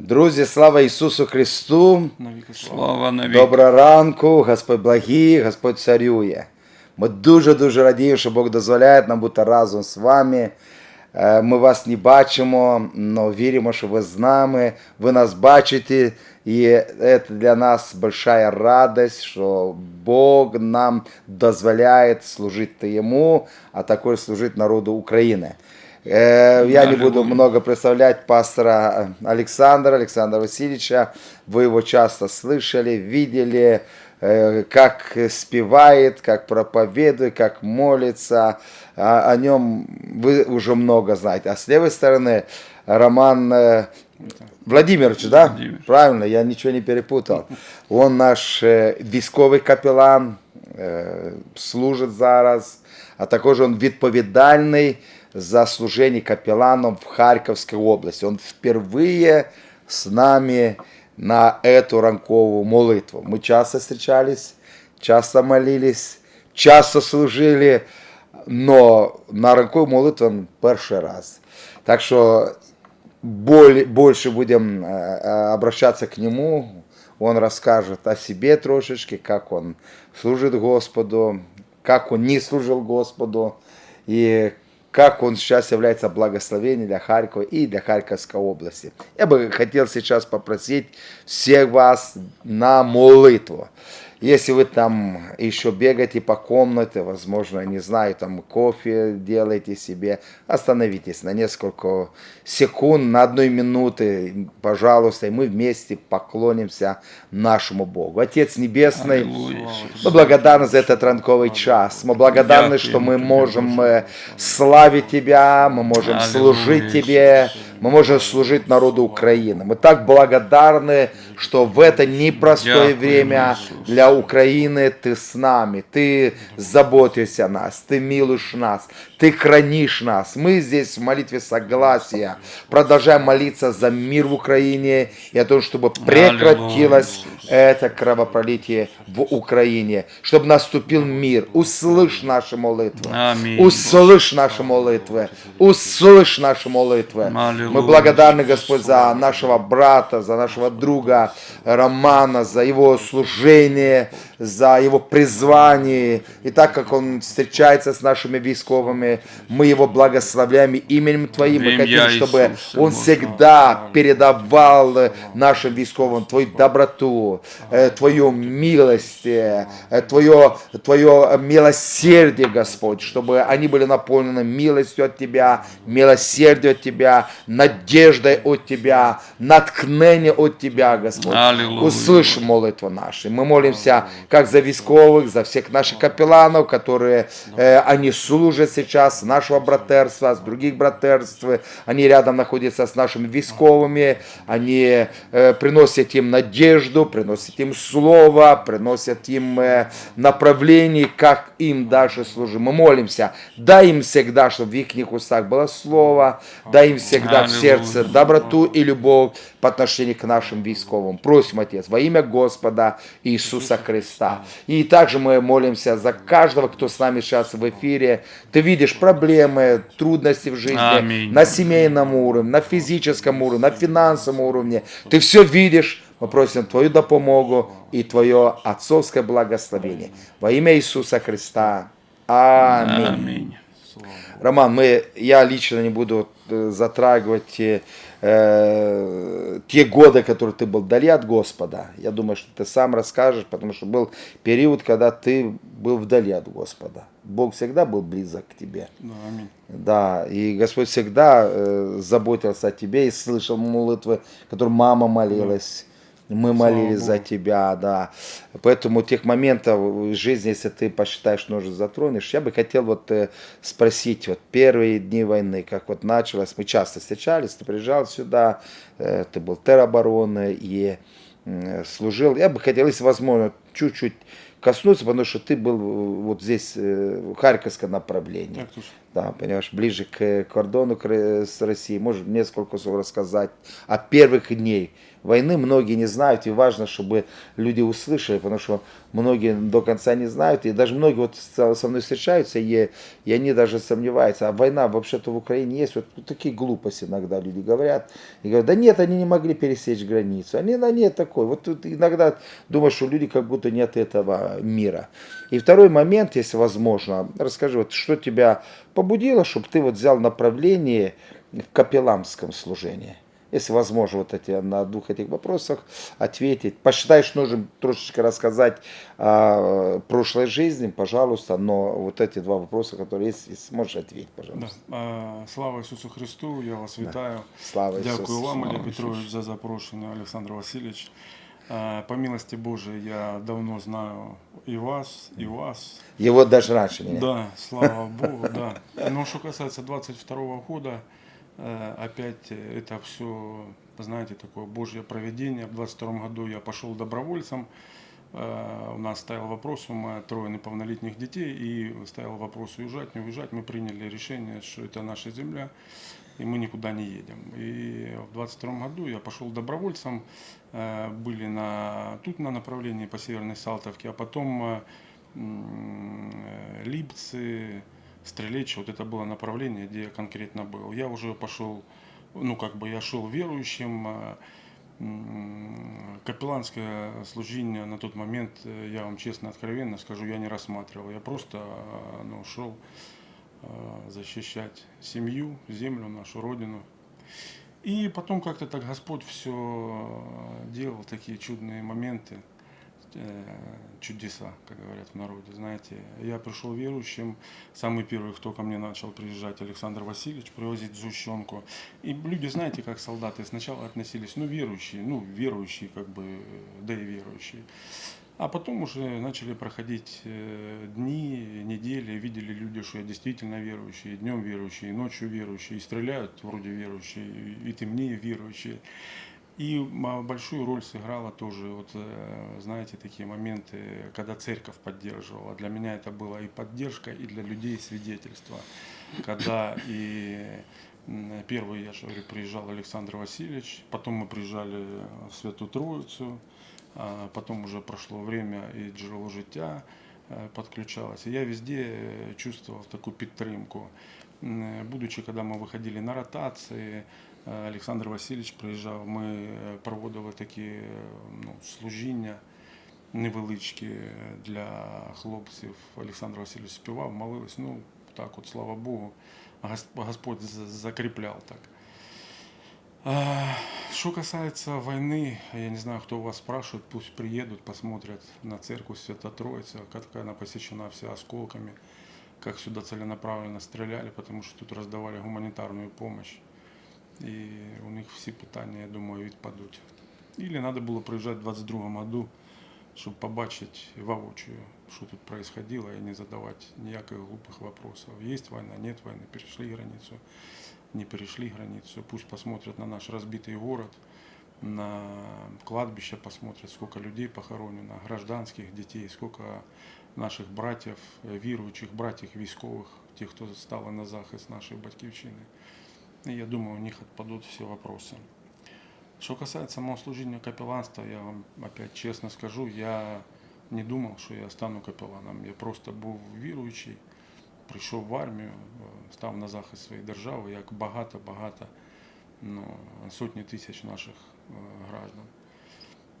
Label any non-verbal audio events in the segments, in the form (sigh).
Друзі, слава Ісусу Христу! Слава. Слава. Доброго ранку, Господь благий, Господь царює. Ми дуже-дуже радіємо, що Бог дозволяє нам бути разом з вами. Е, Ми вас не бачимо, але віримо, що ви з нами, ви нас бачите, і це для нас большая радость, що Бог нам дозволяє служити Йому, а також служити народу України. Э, Я не буду Аллилуйя. много представлять пастора Александра, Александра Васильевича. Вы его часто слышали, видели, э, как спевает, как проповедует, как молится. О о нем вы уже много знаете. А с левой стороны Роман э, Владимирович, да? Владимир. Правильно, я ничего не перепутал. Он наш е, військовий капелан, е, служить зараз, а також він відповідальний за служение капелланом в Харьковской области. Он впервые с нами на эту ранковую молитву. Мы часто встречались, часто молились, часто служили, но на ранковую молитву он перший раз. Так что боль- больше будем э, э, обращаться к нему, он расскажет о себе трошечки, как он служит Господу, как он не служил Господу, и как он сейчас является благословением для Харькова и для Харьковской области. Я бы хотел сейчас попросить всех вас на молитву. Если вы там еще бегаете по комнате, возможно, не знаю, там кофе делаете себе, остановитесь на несколько секунд, на одной минуты, пожалуйста, и мы вместе поклонимся нашему Богу. Отец Небесный, Аллилуйя, Ісус. мы благодарны за этот ранковый час. Мы благодарны, Дякуємо что мы тобі, можем Боже. э, славить Тебя, мы можем Аллилуйя, служить Ісус. Тебе, мы можем служить народу Украины. Мы так благодарны, что в это непростое время для Украины Ты с нами, Ты заботишься о нас, Ты милуешь нас, Ты хранишь нас. Мы здесь в молитве согласия продолжаем молиться за мир в Украине и о том, чтобы прекратилось это кровопролитие в Украине, чтобы наступил мир. Услышь наши молитвы. Аминь. Услышь наши молитвы. Услышь наши молитвы. Мы благодарны, Господь, за нашего брата, за нашего друга Романа, за его служение, за его призвание. И так как он встречается с нашими військовыми, мы его благословляем именем Твоим. Мы хотим, чтобы он всегда передавал нашим військовым Твою доброту, э, Твою милость, э, Твое, Твое милосердие, Господь, чтобы они были наполнены милостью от Тебя, милосердием от Тебя, надеждой от Тебя, наткнением от Тебя, Господь. Аллилуйя. Услышь молитву наши. Мы молимся как за військовых, за всех наших капелланов, которые э, они служат сейчас, нашего братерства, с других братерств. Они рядом находятся с нашими військовыми, они э, приносят им надежду, приносят им слово, приносят им э, направление, как им дальше служить. Мы молимся, дай им всегда, чтобы в их устах было слово, дай им всегда в сердце доброту и любовь по отношению к нашим військовым. Просим, Отец, во имя Господа Иисуса Христа. И также мы молимся за каждого, кто с нами сейчас в эфире. Ты видишь проблемы, трудности в жизни Аминь. на семейном уровне, на физическом уровне, на финансовом уровне. Ты все видишь. Мы просим Твою допомогу и Твое отцовское благословение. Во имя Иисуса Христа. Аминь. Аминь. Роман, мы, я лично не буду э, затрагивать э, те годы, которые ты был вдали от Господа. Я думаю, что ты сам расскажешь, потому что был период, когда ты был вдали от Господа. Бог всегда был близок к тебе. Да, амінь. Да, и Господь всегда э, заботился о тебе и слышал молитвы, которые мама молилась. Мы молились за Богу. тебя, да. Поэтому тех моментов в жизни, если ты посчитаешь, нужно затронешь, я бы хотел вот э, спросить, вот первые дни войны, как вот началось, мы часто встречались, ты приезжал сюда, э, ты был теробороны и служил. Я бы хотел, если возможно, чуть-чуть коснуться, потому что ты был э, вот здесь, в Харьковском направлении. Так, да, понимаешь, ближе к кордону с Россией. Может, несколько слов рассказать о первых дней войны. Многие не знают, и важно, чтобы люди услышали, потому что многие до конца не знают, и даже многие вот со мной встречаются, и, и они даже сомневаются, а война вообще-то в Украине есть, вот такие глупости иногда люди говорят, и говорят, да нет, они не могли пересечь границу, они на нет такой, вот тут иногда думаешь, что люди как будто нет этого мира. И второй момент, если возможно, расскажи, вот что тебя побудило, чтобы ты вот взял направление в капелланском служении? Если возможно, вот эти, на двух этих вопросах ответить. Посчитаешь нужным трошечки рассказать о прошлой жизни, пожалуйста, но вот эти два вопроса, которые есть, если сможешь ответить, Да. пожалуйста. А, Слава Ісусу Христу, я вас вітаю. Слава Дякую Ісусу. вам, Олег Слава Петрович, за запрошення, Олександр Васильович. А, По милости Божией, я давно знаю и вас, и вас. Его даже раньше меня. Да, слава Богу, да. Но что касается 22 года, э, опять это все, знаете, такое Божье проведение. В 22 году я пошел добровольцем. Э, У нас стоял вопрос, у меня трое неполнолетних детей, и стоял вопрос уезжать, не уезжать. Мы приняли решение, что это наша земля, и мы никуда не едем. И в 22 году я пошел добровольцем, э, были на, тут на направлении по Северной Салтовке, а потом э, э, Липцы, Стрелечь, вот это было направление, где я конкретно был. Я уже пошел, ну как бы я шел верующим, м, капелланское служение на тот момент, э, я вам честно, откровенно скажу, я не рассматривал. Я просто э, ну, шел э, защищать семью, землю, нашу родину. И потом как-то так Господь все делал, такие чудные моменты, чудеса, как говорят в народе, знаете. Я пришел верующим, самый первый, кто ко мне начал приезжать, Александр Васильевич, привозить сгущенку. И люди, знаете, как солдаты сначала относились, ну, верующие, ну, верующие, как бы, э, да и верующие. А потом уже начали проходить э, дни, недели, видели люди, что я действительно верующий, днем верующий, и ночью верующий, и стреляют вроде верующие, и темнее верующие. И большую роль сыграла тоже, вот, э, знаете, такие моменты, когда церковь поддерживала. Для меня это была и поддержка, и для людей свидетельство. Когда и первый, я же говорю, приезжал Александр Васильевич, потом мы приезжали в Святую Троицу, а потом уже прошло время и джерело життя э, подключалось. И я везде э, чувствовал такую э, Будучи, когда мы выходили на ротации, Олександр Васильович приїжджав, ми е, проводили такі е, ну, служіння невеличкі для хлопців. Олександр Васильович співав, молились. Ну, так от, слава Богу, Гос- Господь закріпляв так. Что касается войны, я не знаю, кто у вас спрашивает, пусть приедут, посмотрят на церковь Свята Троица, как она посещена вся осколками, как сюда целенаправленно стреляли, потому что тут раздавали гуманитарную помощь І у них всі питання, я думаю, відпадуть. Или надо було приїжджати в 22 году, щоб побачити воочию, що тут происходило, і не задавати ніяких глупих вопросов. Есть война, нет войны, перешли границу, не перешли границу. Пусть посмотрят на наш разбитый город, на кладбище посмотрят, сколько людей похоронено, гражданских детей, сколько наших братьев, э, віруючих братьев військових, тех, кто стали на захист нашої батьківщини. И я думаю, у них отпадут все вопросы. Что касается самого служения капелланства, я вам опять честно скажу, я не думал, что я стану капелланом. Я просто був віруючий, прийшов в армію, е, став на захист своєї держави, як багато-багато, ну, сотні тисяч наших е, граждан.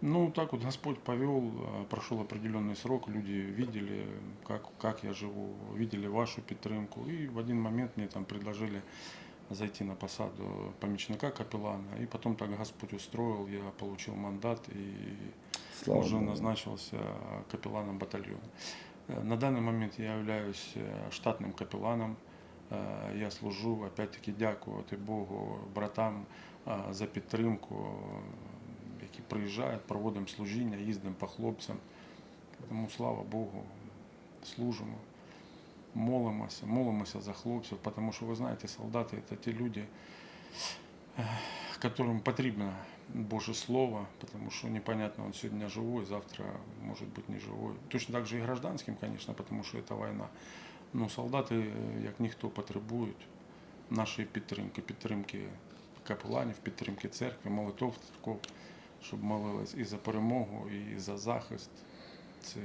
Ну, так вот Господь повел, э, прошел определенный срок, люди видели, как, как я живу, видели вашу підтримку. И в один момент мне там предложили зайти на посаду помічника капеллана. И потом так Господь устроил, я получил мандат и Слава уже Богу. назначился капелланом батальона. Э, На данный момент я являюсь э, штатным капелланом. Э, Я служу, опять-таки, дякувати Богу, братам э, за підтримку, э, які приїжджають, проводимо служіння, їздимо по хлопцям. Тому слава Богу, служимо, молимося, молимося за хлопців, тому що ви знаєте, солдати це ті люди, э, которым потрібно Боже Слово, потому что непонятно, он сегодня живой, завтра может быть не живой. Точно так же и гражданским, конечно, потому что это война. Ну, солдати, е, як ніхто, потребують нашої підтримки, підтримки капеланів, підтримки церкви, молитов церков, щоб молились і за перемогу, і за захист. Це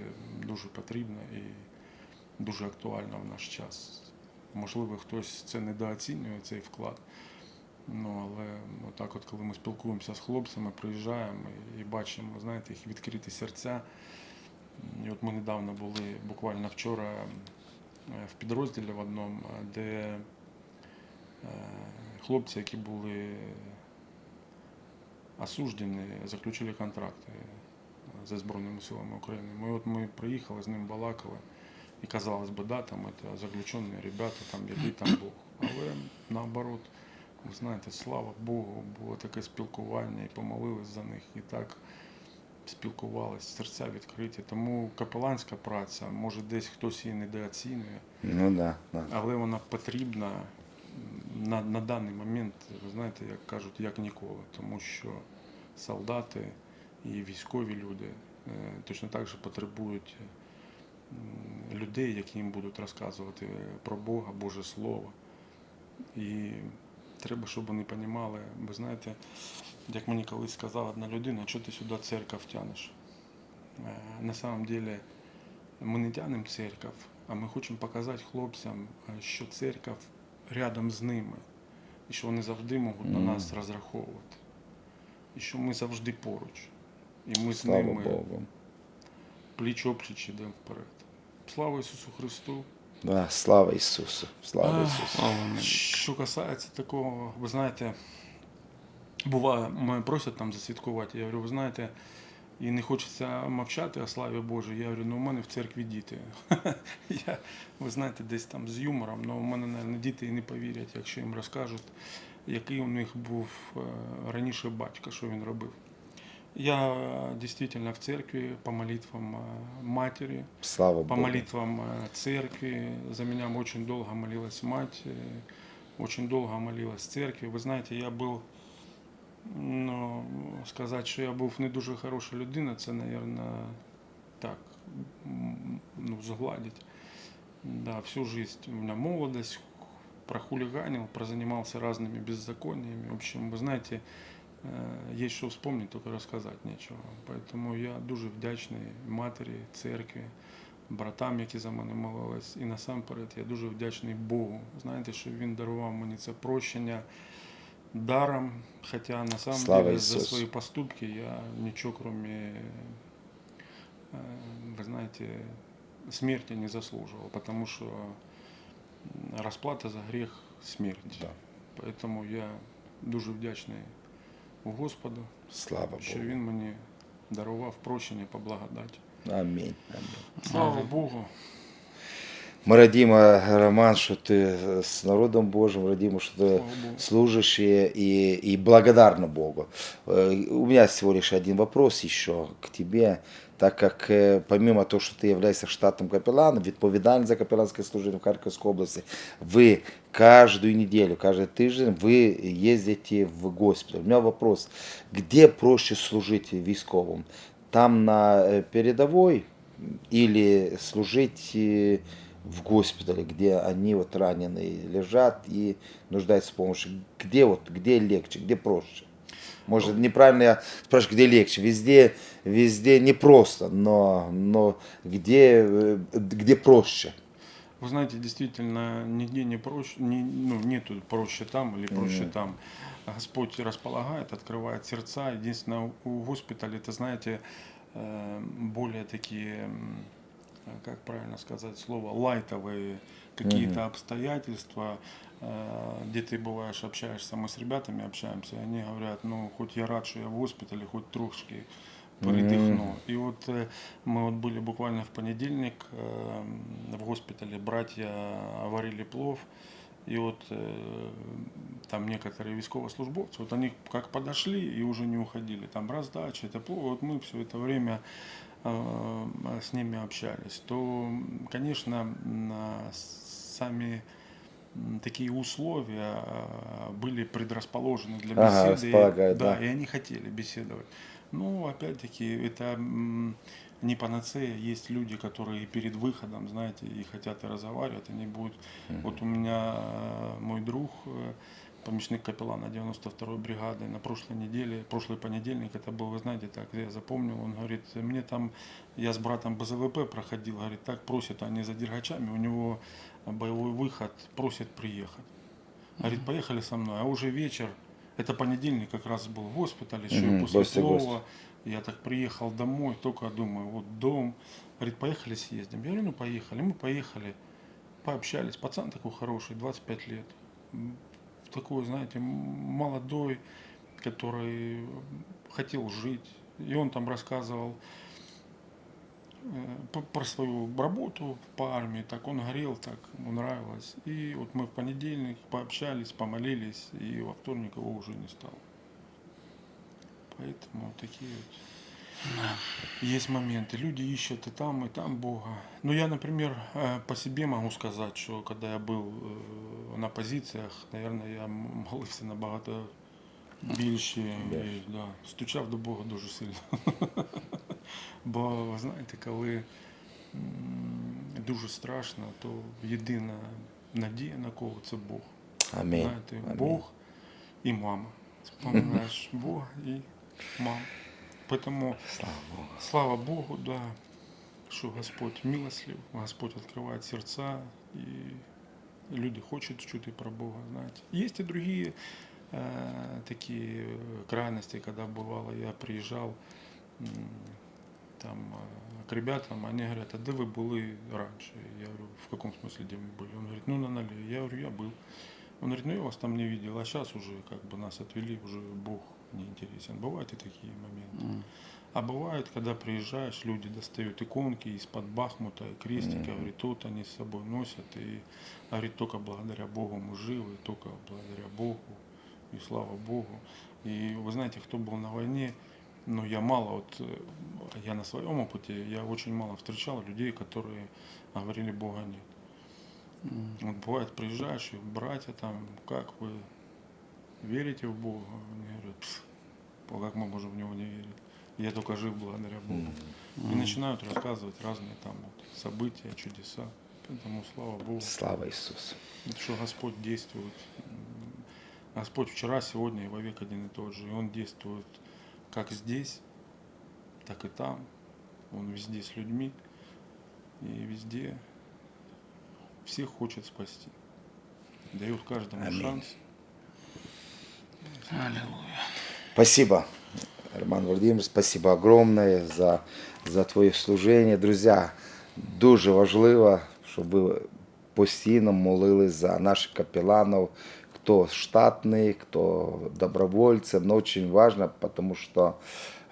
дуже потрібно і дуже актуально в наш час. Можливо, хтось це недооцінює, цей вклад. Ну, але отак, от, коли ми спілкуємося з хлопцями, приїжджаємо і, і бачимо, знаєте, їх відкриті серця. І от ми недавно були буквально вчора е, в підрозділі в одному, е, де е, хлопці, які були осуждені, заключили контракти зі Збройними силами України. Ми от ми приїхали з ним балакали, і казалось би, да, там це заключені ребята, там який там (coughs) Бог. Але наоборот, ви знаєте, слава Богу, було таке спілкування і помолились за них. І так спілкувалися, серця відкриті. Тому капеланська праця, може десь хтось її недооцінює, Ну да, да. але вона потрібна на, на даний момент, ви знаєте, як кажуть, як ніколи. Тому що солдати і військові люди е, точно так же потребують людей, які їм будуть розказувати про Бога, Боже Слово. І треба, щоб вони розуміли, ви знаєте, як мені колись сказала одна людина, що ти сюди церкву тянеш. Е, На самом деле ми не тянемо церкву, а ми хочемо показати хлопцям, е, що церква рядом з ними, і що вони завжди можуть на нас розраховувати. І що ми завжди поруч. І ми з ними Богу. Пліч опліч йдемо вперед. Слава Ісусу Христу! Да, слава Ісусу. Слава Ісусу. Що касається такого, ви знаєте, буває, мене просять там засвідкувати. Я говорю, ви знаєте, і не хочеться мовчати о славі Божій. Я говорю, ну у мене в церкві діти. (laughs) Я, ви знаєте, десь там з юмором, але у мене, мабуть, діти і не повірять, якщо їм розкажуть, який у них був е, раніше батько, що він робив. Я е, дійсно в церкві по молитвам е, матері, Слава по Богу. молитвам э, церкви. За меня очень долго молилась мать, э, очень долго молилась церкви. Вы знаете, я был, ну, сказати, що я був не дуже хороша людина, це, мабуть, так, м, ну, загладить. Да, всю жизнь у меня молодость, прохулиганил, прозанимался разными беззакониями. В общем, вы знаете, э, есть что вспомнить, только рассказать нечего. Поэтому я дуже вдячний матері, церкві, братам, які за мене молились. І насамперед я дуже вдячний Богу. Знаєте, що він дарував мені це прощення даром. Хоча на самом Слава деле за Ісусу. свої поступки я нічого, кроме, э, вы знаете, смерти не заслуживал, потому что м, расплата за грех – смерть. Да. Поэтому я дуже вдячний Господу, Слава що Він мені дарував прощення по благодаті. Амінь. Амінь. Слава Богу. Мы радимо, Роман, что ты с народом Божьим, радимо, что ты Слава Богу. служишь и, и, и благодарна Богу. Э, У меня всего лишь один вопрос еще к тебе, так как э, помимо того, что ты являешься штатным капелланом, відповідальний за капелланское служение в Харьковской области, вы каждую неделю, каждый тиждень вы ездите в госпиталь. У меня вопрос, где проще служить військовым? Там на э, передовой или служить э, в госпитале, где они вот раненые лежат и нуждаются в помощи. Где вот, где легче, где проще? Может, неправильно я спрашиваю, где легче. Везде, везде непросто, но, но где, э, где проще? Вы знаете, действительно, нигде не проще, не, ну, нету проще там или проще Мгм. там. Господь располагает, открывает сердца. Единственное, у госпиталя, это, знаете, э, более такие, как правильно сказать слово, лайтовые какие-то Мгм. обстоятельства, э, где ты бываешь, общаешься, мы с ребятами общаемся, и они говорят, ну, хоть я рад, что я в госпитале, хоть трошки передихну. И вот э, мы вот были буквально в понедельник э, в госпитале, братья варили плов, и вот э, там некоторые військовослужбовцы, вот они как подошли и уже не уходили, там раздача, это плов, вот мы все это время э, с ними общались, то, конечно, сами такие условия э, были предрасположены для Ага, беседы. располагают, да, да. и они хотели беседовать. Ну, опять-таки, это не панацея. Есть люди, которые перед выходом, знаете, и хотят и разговаривать, они будут... Вот у меня э, мой друг, э, помощник капеллана 92-й бригады, на прошлой неделе, прошлый понедельник, это был, вы знаете, так, я запомнил, он говорит, мне там, я с братом БЗВП проходил, говорит, так просят они за дергачами, у него боевой выход, просят приехать. Говорит, поехали со мной, а уже вечер, это понедельник как раз был в госпитале, еще Мгм, и после после слова. госпиталя. Я так приехал домой, только думаю, вот дом. Говорит, поехали съездим. Я говорю, ну поехали. Мы поехали, пообщались. Пацан такой хороший, 25 лет. Такой, знаете, молодой, который хотел жить. И он там рассказывал э, про свою работу по армии, так он горел, так ему нравилось. И вот мы в понедельник пообщались, помолились, и во вторник его уже не стало. Поэтому вот такие вот есть моменты. Люди ищут и там, и там Бога. Но я, например, э, по себе могу сказать, что когда я был э, на позиціях, наверное, я м- молився набагато більше і да, стучав до Бога дуже сильно. (laughs) Бо ви знаєте, коли м, дуже страшно, то єдина надія на кого це Бог. Амінь. Знаєте, Амінь. Бог і мама. Вспоминаєш Бога і маму. Поэтому Слава Богу. слава Богу, да, что Господь милостлив, Господь открывает сердца, и люди хотят чуть и про Бога, знаете. Есть и другие э, такие крайности, когда бывало, я приезжал м, там э, к ребятам, они говорят, а где вы были раньше? Я говорю, в каком смысле, где мы были? Он говорит, ну на нале. Я говорю, я был. Он говорит, ну я вас там не видел, а сейчас уже как бы нас отвели, уже Бог не интересен. Бывают и такие моменты. А бывает, когда приезжаешь, люди достают иконки из-под Бахмута, и крестики, говорит, тут они с собой носят, и говорит, только благодаря Богу мы живы, только благодаря Богу, и слава Богу. И вы знаете, кто был на войне, ну, я мало, вот, э, я на своем опыте, я очень мало встречал людей, которые говорили, Бога нет. Вот бывает, приезжаешь, и братья там, как вы верите в Бога? Они говорят, «Пф, как мы можем в Него не верить? Я только жив благодаря Богу. И начинают рассказывать разные там вот события, чудеса. Поэтому слава Богу, Слава Ісусу. что Господь действует. Господь вчера, сегодня и во век один и тот же. И Он действует как здесь, так и там. Он везде с людьми. И везде всех хочет спасти. Дает каждому Аминь. шанс. Аллилуйя. Спасибо, Роман Владимирович, спасибо огромное за, за твоє служення. Друзі, дуже важливо, щоб ви постійно молились за наших капелланов, кто штатный, кто добровольцы. Но очень важно, потому что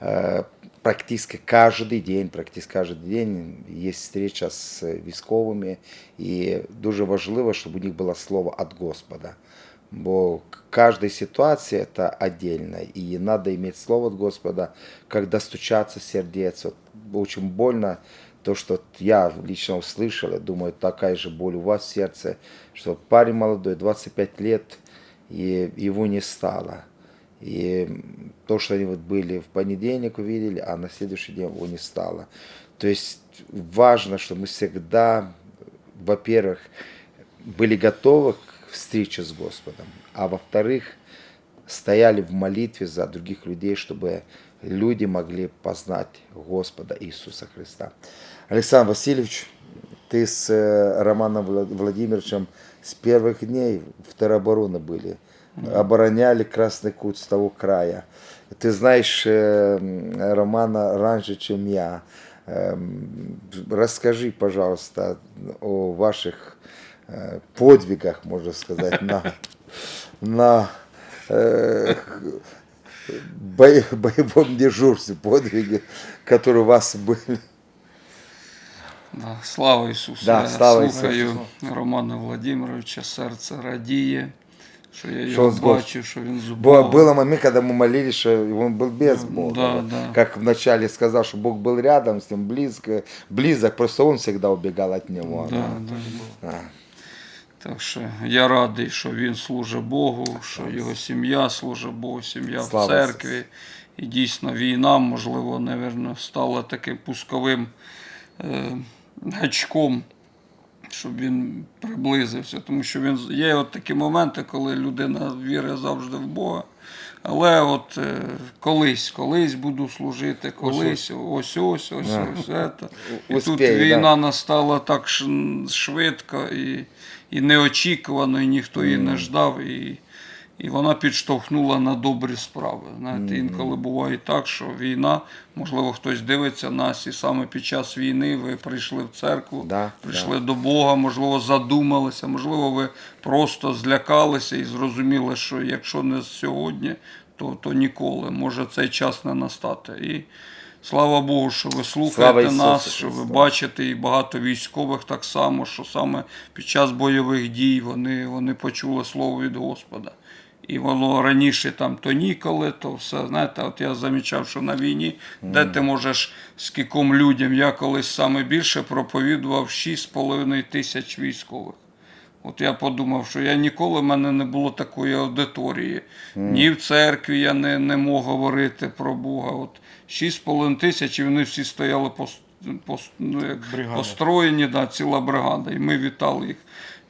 э, практически каждый день, практически каждый день есть встреча с військовыми. И дуже важливо, чтобы у них было слово от Господа. Бо каждая ситуация это отдельно. И надо иметь слово от Господа, когда стучаться сердец. Вот очень больно то, что я лично услышал, я думаю, такая же боль у вас в сердце, что парень молодой, 25 лет, и его не стало. И то, что они вот были в понедельник увидели, а на следующий день его не стало. То есть важно, что мы всегда, во-первых, были готовы к встрече с Господом, а во-вторых, стояли в молитве за других людей, чтобы люди могли познать Господа Иисуса Христа. Александр Васильевич, ты с э, Романом Вла- Владимировичем с первых дней в теробороны были, обороняли Красный Кут с того края. Ты знаешь э, Романа раньше, чем я. Эм, Расскажи, пожалуйста, о ваших подвигах, можно сказать, на, на э, бо- боевом дежурстве, подвиги, которые у вас были. Да, слава Ісусу! Да, Я слава слухаю Романа Владимировича, серце радіє, що я Що його з Гос- бачу, що він Бо- зубав. Был момент, когда мы молились, что он был без Бога. да, да. Как вначале сказал, что Бог был рядом с ним, близко, близок, просто он всегда убегал от него. Да, да. А, Так що я радий, що він служить Богу, що його сім'я служить Богу, сім'я в церкві. І дійсно війна, можливо, напевно, стала таким пусковим е, гачком, щоб він приблизився. Тому що він є от такі моменти, коли людина вірить завжди в Бога. Але от е, колись, колись буду служити, колись, ось ось, ось, ось, Да. ось, це. (laughs) І Успію, тут да. війна настала так швидко і, і неочікувано, і ніхто її не ждав. І, і вона підштовхнула на добрі справи. Знаєте, інколи буває так, що війна, можливо, хтось дивиться нас, і саме під час війни ви прийшли в церкву, Да, прийшли до Бога, можливо, задумалися, можливо, ви просто злякалися і зрозуміли, що якщо не сьогодні, то, то ніколи може цей час не настати. І слава Богу, що ви слухаєте Ісусу нас, що ви бачите, і багато військових так само, що саме під час бойових дій вони, вони почули слово від Господа. І воно раніше там то ніколи, то все. Знаєте, от я замічав, що на війні, де ти можеш скільком людям, я колись саме більше проповідував 6,5 тисяч військових. От я подумав, що я ніколи в мене не було такої аудиторії. Ні в церкві я не, не мог говорити про Бога. От 6,5 тисяч, і вони всі стояли по, по, ну, як Бригада. построєні, да, ціла бригада. І ми вітали їх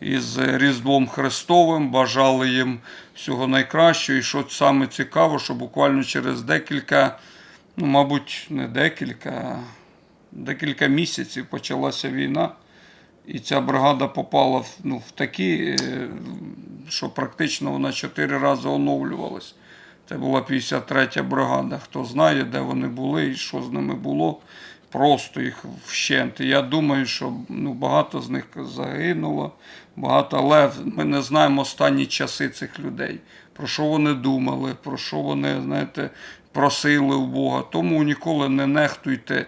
із Різдвом Христовим, бажали їм всього найкращого. І що саме цікаво, що буквально через декілька, ну, мабуть, не декілька, а декілька місяців почалася війна. І ця бригада попала в, ну, в такі, е, що практично вона чотири рази оновлювалась. Це була 53-я бригада. Хто знає, де вони були і що з ними було, просто їх вщент. І я думаю, що ну, багато з них загинуло, багато, але ми не знаємо останні часи цих людей. Про що вони думали, про що вони, знаєте, просили у Бога. Тому ніколи не нехтуйте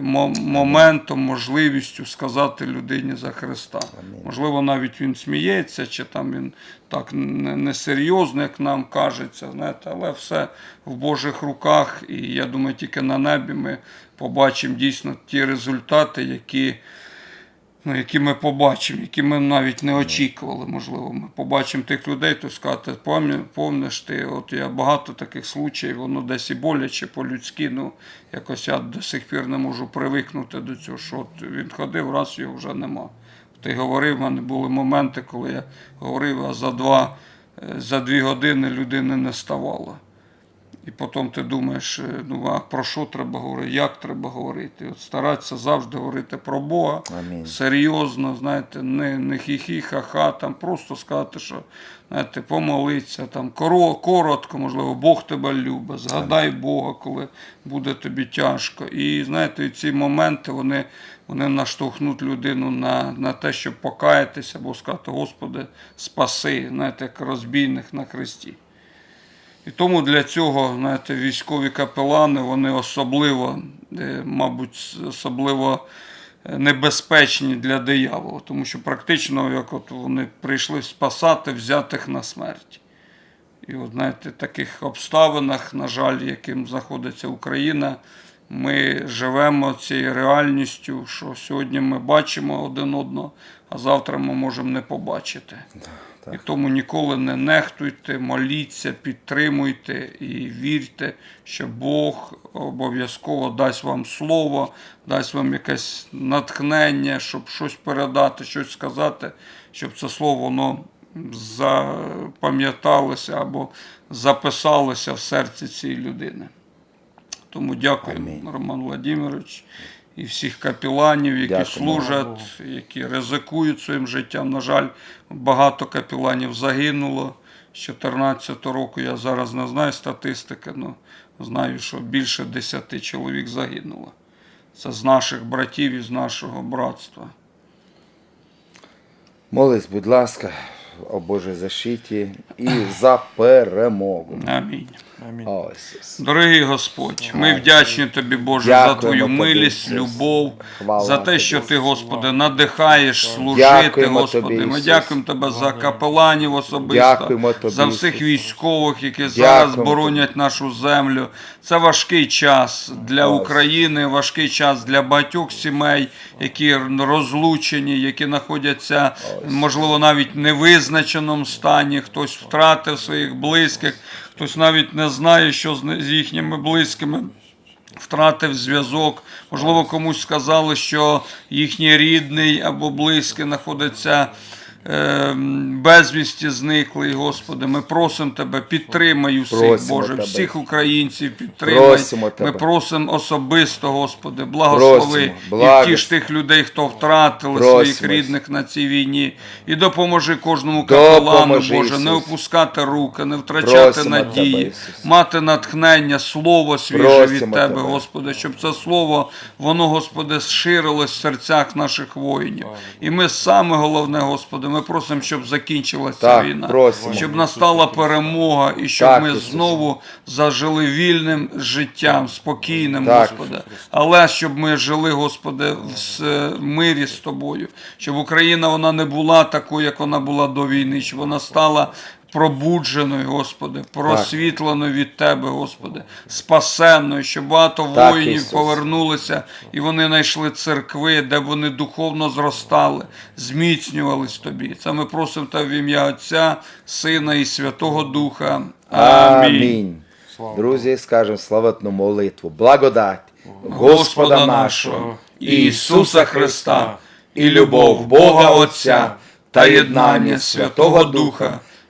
моментом, можливістю сказати людині за Христа. Можливо, навіть він сміється, чи там він так несерйозно, як нам кажеться, знаєте, але все в Божих руках. І я думаю, тільки на небі ми побачимо дійсно ті результати, які ну, які ми побачимо, які ми навіть не очікували, можливо. Ми побачимо тих людей, то сказати, «Пам'я- помниш ти, от я багато таких случаїв, воно десь і боляче по-людськи, ну якось я до сих пір не можу привикнути до цього, що от він ходив, раз його вже нема. Ти говорив, в мене були моменти, коли я говорив, а за два, е, за дві години людини не ставало. І потім ти думаєш, е, ну а про що треба говорити, як треба говорити. От старатися завжди говорити про Бога Амінь. серйозно, знаєте, не, не хі-хі, ха-ха, там просто сказати, що знаєте, помолитися, там коротко, можливо, Бог тебе любить, згадай Бога, коли буде тобі тяжко. І знаєте, ці моменти вони, вони наштовхнуть людину на, на те, щоб покаятися, або сказати, Господи, спаси, знаєте, як розбійних на хресті. І тому для цього, знаєте, військові капелани, вони особливо, е, мабуть, особливо е, небезпечні для диявола, тому що практично, як от вони прийшли спасати взятих на смерть. І от, знаєте, в таких обставинах, на жаль, яким знаходиться Україна, ми живемо цією реальністю, що сьогодні ми бачимо один одного, а завтра ми можемо не побачити. І тому ніколи не нехтуйте, моліться, підтримуйте і вірте, що Бог обов'язково дасть вам слово, дасть вам якесь натхнення, щоб щось передати, щось сказати, щоб це слово воно запам'яталося або записалося в серці цієї людини. Тому Амінь. Роман Владимирович, і всіх капіланів, які Дякуємо. служать, які ризикують своїм життям. На жаль, багато капіланів загинуло. З 14 року я зараз не знаю статистики, але знаю, що більше 10 чоловік загинуло. Це з наших братів і з нашого братства. Молись, будь ласка, о Божій защиті і за перемогу. Амінь. Аминь. О, Ісус. Дорогий Господь, ми вдячні Тобі, Боже, Дякуємо за Твою Тобі, милість, Ісус. любов, Хвала за те, Тобі. що Ти, Господи, надихаєш служити, Дякуємо Господи. Тобі, Ми Ісус. дякуємо Тебе за капеланів особисто, Дякуємо Тобі, за всіх Ісус. військових, які зараз Дякуємо боронять нашу землю. Це важкий час для України, важкий час для багатьох сімей, які розлучені, які знаходяться, можливо, навіть в невизначеному стані. Хтось втратив своїх близьких, хтось навіть не знає, що з їхніми близькими. Втратив зв'язок, можливо, комусь сказали, що їхній рідний або близький знаходиться безвісті зниклий, Господи. Ми просимо Тебе, підтримай усіх, Просимо Боже, Тебе. всіх українців, підтримай. Просимо Ми Тебе. просимо особисто, Господи, благослови Просимо, і втіш тих людей, хто втратили Просимо. своїх рідних на цій війні. І допоможи кожному капелану, Боже, не опускати руки, не втрачати Просимо надії, Тебе, мати натхнення, слово свіже Просимо від Тебе, Тебе. Господи, щоб це слово, воно, Господи, ширилось в серцях наших воїнів. І ми саме головне, Господи, ми просимо, щоб закінчилася Так, війна, просимо. щоб настала перемога і щоб Так, ми Ісусе. знову зажили вільним життям, спокійним, Так. Господи. Але щоб ми жили, Господи, в мирі з Тобою, щоб Україна вона не була такою, як вона була до війни, щоб вона стала пробудженою, Господи, просвітленою від Тебе, Господи, спасенною, щоб багато Так, воїнів Ісус. повернулися і вони знайшли церкви, де вони духовно зростали, зміцнювались Тобі. Це ми просимо Тебе в ім'я Отця, Сина і Святого Духа. Амінь. Амінь. Друзі, скажемо славетну молитву. Благодать Господа нашого, Ісуса Христа, і любов Бога Отця та єднання Святого Духа,